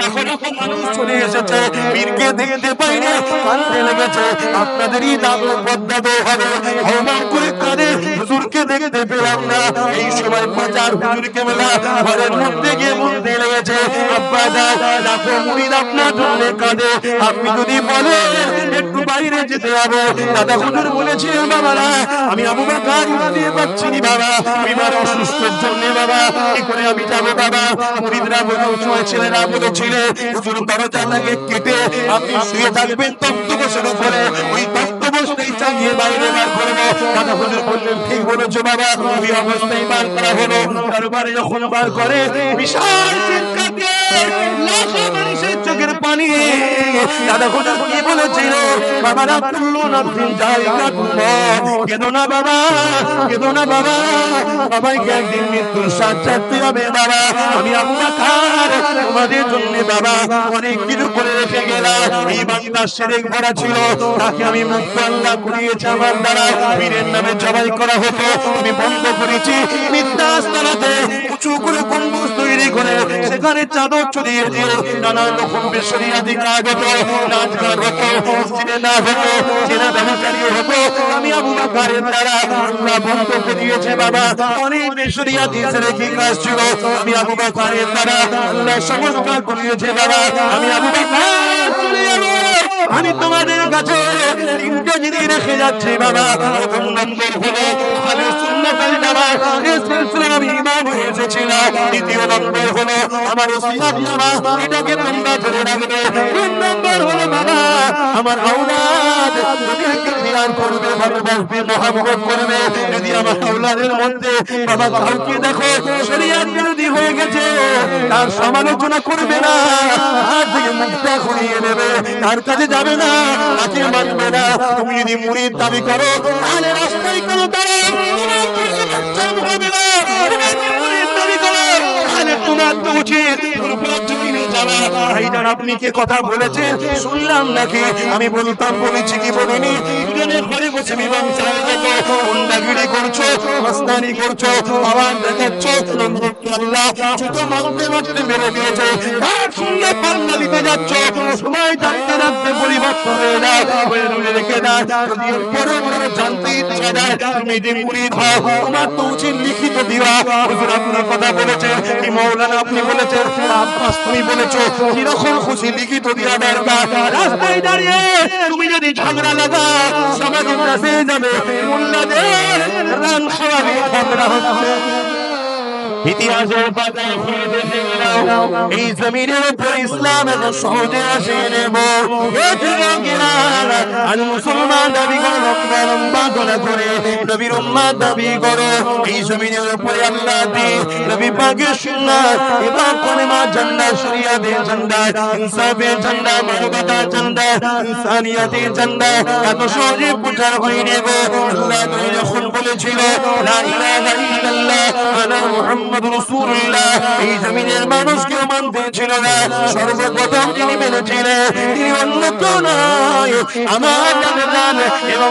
লাখো মানুষ চলে এসেছে দেখতে পাই না কান্দে লেগেছে। আপনাদেরই নাম হবে করে কাঁদে, হুজুরকে দেখতে পেলাম না। এই সময় বাজার হুজুরকে মেলা ঘরের মধ্যে গিয়ে বলতে লেগেছে, আব্বা আপনার জন্য কাঁদে। আপনি যদি বলেন, একটু বাইরে যেতে হবে। দাদা হুজুর বলেছিলেন বাবারা, আমি আবু পাচ্ছি বাবা। বিমার অসুস্থের জন্য বাবা, কি করে আমি যাব বাবা? মুরিদরা বলে সময় ছেলেরা বলেছিলে, হুজুর দরজাটাকে কেটে আপনি শুয়ে থাকবেন তত্ত্ব ঘোষণা করে ওই তপ্ত বাবা চোখের পানি দাদা বলেছিল তুললো না তুলো কেঁদো না বাবা না বাবা, সবাইকে একদিন হবে বাবা। আমি তোমাদের জন্য বাবা, অনেক কিছু করে রেখে গেলাম। এই ছিল, তাকে আমি মুক্ত আল্লাহ করিয়েছি আমার দ্বারা। বীরের নামে জবাই করা হতো, আমি বন্ধ করেছি। মিথ্যা উঁচু করে গম্বুজ তৈরি করে সেখানে চাদর ছড়িয়ে দিয়ে নানা রকম বেসরিয়াদি কাজ হতো। নাচ গান হতো সিনেমা হতো চেনা ব্যবচারী হতো। আমি আবু বাকারের দ্বারা আল্লাহ বন্ধ করে দিয়েছে বাবা। অনেক বেসরিয়াদি ছেড়ে কি কাজ ছিল? আমি আবু বাকারের দ্বারা আল্লাহ সংস্কার করিয়েছে, বাবা। আমি আবু বাকার চলে আমি তোমাদের কাছে তিনটে জিনিস রেখে যাচ্ছি, বাবা। প্রথম নম্বর হলো এই আমি এসেছিলাম। দ্বিতীয় নম্বর হলো আমার নামা এটাকে তোমরা ধরে রাখবে। তিন নম্বর হলো, বাবা, আমার আওলাদ। করবে তার সমালোচনা করবে না। তার কাছে যাবে না তাকে মানবে না তুমি যদি মুড়ির দাবি করো, তাহলে রাস্তায় কোনো আপনি কে কথা বলেছেন? শুনলাম নাকি। আমি বলতাম, বলেছি কি বলিনি? দুজনে ঘরে বসে মীমাংসা হয়ে গেল। গুন্ডাগিরি করছ করছ, আওয়াজ দেখাচ্ছ মনে লিখিত দিবা হুজুর আপনি কথা বলেছেন কি মৌলানা আপনি বলেছেন আব্বাস তুমি বলেছ, কীরকম খুশি লিখিত দিয়া দরকার। রাস্তায় দাঁড়িয়ে তুমি যদি ঝগড়া লাগা সমাজের কাছে যাবে মোল্লাদের রান খাওয়াবে ঝগড়া হচ্ছে ইতিহাসের পাতায় এই জমিনের উপর ইসলাম এত সহজে মুসলমান দাবি করো লম্বা লম্বা করে, নবীর উম্মাদ দাবি করো, এই জমিনের উপরে আল্লাহ দি নবী পাকের সুন্নাত, এবার কলেমা ঝান্ডা, শরিয়াতের ঝান্ডা, ইনসাফের ঝান্ডা, মানবতার ঝান্ডা, ইনসানিয়াতের ঝান্ডা, এত সহজে প্রচার হয়ে নেব আল্লাহ তুমি যখন বলেছিল, লা ইলাহা ইল্লাল্লাহ, আনা মুহাম্মদ রাসূলুল্লাহ এই জমিনের মানুষ কেউ মানতে ছিল না। সর্বপ্রথম যিনি মেনেছিলেন তিনি অন্য কেউ নয়, আমার জান এবং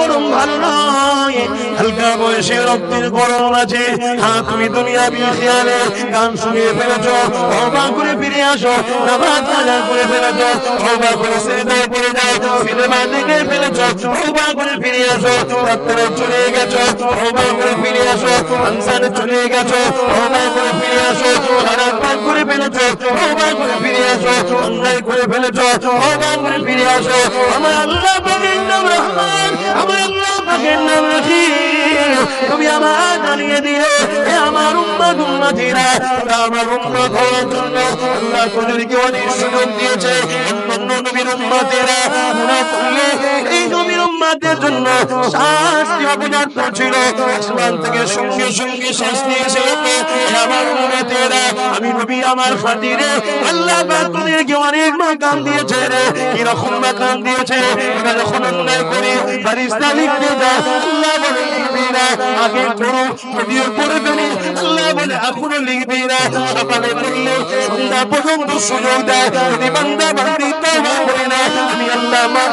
গরম ভালো নয়। হালকা বয়সে রক্তের গরম আছে। হ্যাঁ তুমি দুনিয়া খেয়ালে গান শুনিয়ে ফেলেছো। অবা করে ফিরে আসো। নামাজ কাজা করে ফেলেছো। অবা করে সিনেমায় পড়ে যাও। সিনেমা দেখে ফেলেছো। অবা করে ফিরে আসো। রাত্রে চলে গেছো। অবা করে ফিরে আসো। আনসারে চলে গেছো। অবা করে ফিরে আসো। খারাপ করে ফেলেছো। অবা করে ফিরে আসো। অন্যায় করে ফেলেছো। অবা করে ফিরে আসো। আমার আল্লাহ রহমান। আমার আল্লাহ নাম রহিম তুমি আমার জানিয়ে দিলে হে আমার উম্মত উম্মতিরা, তোমরা আমার উম্মত হওয়ার জন্য আল্লাহ তোদেরকে অনেক সুযোগ দিয়েছে। অন্যান্য নবীর উম্মতেরা, গুনাহ করলে এই নবীর উম্মত জন্য শাস্তি অপদার্থ ছিল আসমান থেকে সঙ্গে সঙ্গে শাস্তি এসে আমার উম্মতেরা আমি নবী আমার খাতিরে আল্লাহ তোদেরকে অনেক মাকাম দিয়েছে রে? কীরকম মাকাম দিয়েছে? এবার যখন অন্যায় ফারিস্তা লিখতে যায়, আল্লাহ বলে লিখবি না। আগে করো যদিও করে ফেলি, আল্লাহ বলে এখনও লিখবি না। সকালে করলে সন্ধ্যা পর্যন্ত সুযোগ দেয়। যদি বান্দা বান্দি তওবা করে না, আমি আল্লাহ মাফ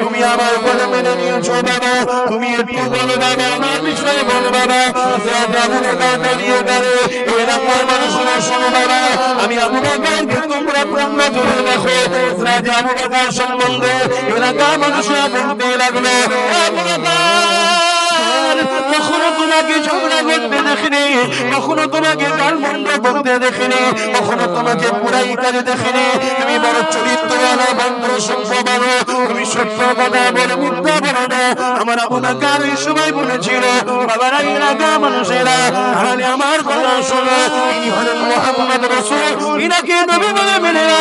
তুমি আমার বলে মেনে নিয়েছো, বাবা। তুমি বলো, বাবা, আমার বিষয়ে বলো, বাবা। দাঁড়িয়ে গেলে, এরকম মানুষরা শোনো বাবা, আমি আবু তোমরা প্রাণ লাগল। কখনো তোমাকে ঝগড়া করতে দেখিনি, কখনো তোমাকে গাল মন্দ করতে দেখিনি, কখনো তোমাকে পুরাই কাজে দেখিনি। তুমি বড় চরিত্রবান বন্ধু সম্ভবান তুমি সত্য কথা বলে মিথ্যা না। আমার সময় বলেছিল, বাবার এলাকা মানুষেরা, তাহলে আমার কথা শোনো। ইনি হলেন মোহাম্মদ রসুল। ইনাকে নবী বলে মেনে না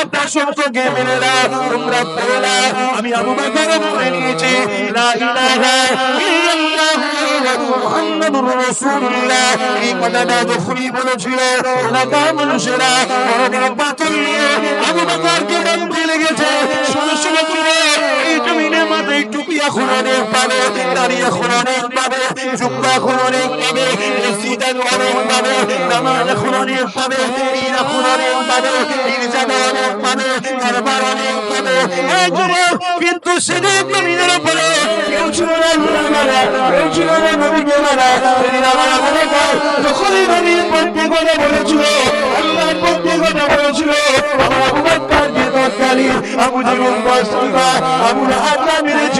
এক আল্লাহ তার সত্যকে মেনে না তোমরা বলো আমি আবু বকর বলে নিয়েছি। লা ইলাহা মুহাম্মাদুর রাসূলুল্লাহ। এই কথাটা যখনই বলেছিল, এলাকার মানুষেরা বড় বড় নিয়ে আবু বকরকে বাঁধতে লেগেছে। শুনে শুনে করে এই জমিনের মাথায় টুপি এখন পাবে, দাড়ি এখন পাবে, জুব্বা এখন পাবে সিদান অনেক পাবে নামাজ এখন পাবে ঈদ এখন পাবে পাবে কারবার অনেক পাবে এই যুবক কিন্তু সেদিন জমিনের উপরে কেউ ছিল না গুণাগারা, কেউ ছিল না নবী গুণাগারা। সেদিন আমার মনে যখনই নবীর পক্ষে কথা বলেছিল, আল্লাহর পক্ষে কথা বলেছিল, আমার আবু বকরকে তৎকালীন আবু জীবন বস্তুকা, আবু লাহাবরা মেরেছিল।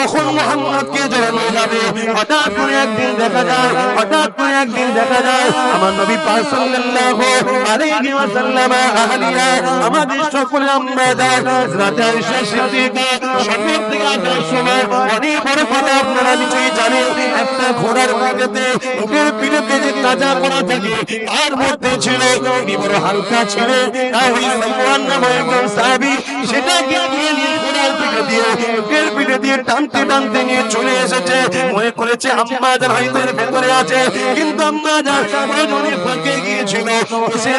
কখন মুহাম্মদকে জড়ানো যাবে? হঠাৎ করে একদিন দেখা যায়, হঠাৎ করে একদিন দেখা যায়, আমার নবী পাক সাল্লাল্লাহু আলাইহি ওয়াসাল্লাম আহলিয়া আমাদের সকলে আমরা দেয় রাতে আয়েশা সিদ্দিকা, সকাল আসার সময় অনেক বড় কথা আপনারা নিশ্চয়ই জানেন, একটা ঘোড়ার মধ্যে ওকের পিঠেতে যে তাজা করা থাকে, তার মধ্যে ছিল উনি বড় হালকা ছিল নামে একজন সাহাবী, সেটাকে নিয়ে ঘোড়ার পিঠে দিয়ে বুকের পিঠে দিয়ে টানতে টানতে নিয়ে চলে এসেছে। মনে করেছে আম্মা হয়তো ভেতরে আছে। কিন্তু প্রয়োজনে গিয়েছিল।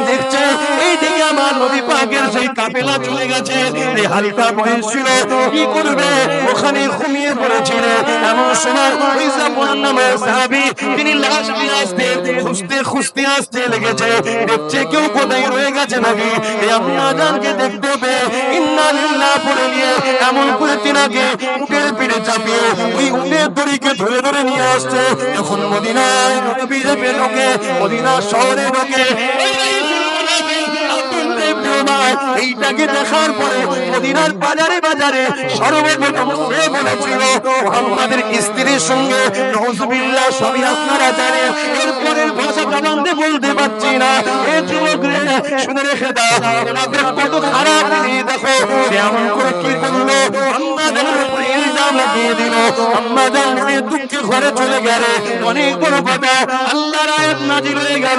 দেখছে, এই দিকে আমার পাকের সেই চলে গেছে। এই কি করবে? ওখানে ঘুমিয়ে পড়েছিল। এমন সময় সাহাবী, তিনি লাশ নিয়ে আসতে, খুঁজতে খুঁজতে আসতে লেগেছে। দেখছে কেউ কোথায় রয়ে গেছে নাকি? এই আম্মা দেখতে পেয়ে ইন্না লিল্লাহ পড়ে নিয়ে এমন করে তিনাকে উটের পিঠে চাপিয়ে ওই উটের দড়িকে ধরে ধরে নিয়ে আসছে। যখন মদিনায় নবীরে পেলোকে মদিনা শহরে ঢোকে এইটাকে দেখার পরে মদিনার বাজারে বাজারে সর্বপ্রথম সে বলেছিল, মোহাম্মদের স্ত্রীর সঙ্গে নজবিল্লাহ সবই আপনারা জানেন এরপরের ভাষা জবানতে বলতে পারছি না। এ যুবক শুনে রেখে দাও। কত খারাপ দেখো। এমন করে কি করল? আম্মা জানের দিয়ে দিল। আম্মা জান দুঃখে ঘরে চলে গেলে। অনেক বড় কথা আল্লাহ রায় হয়ে গেল।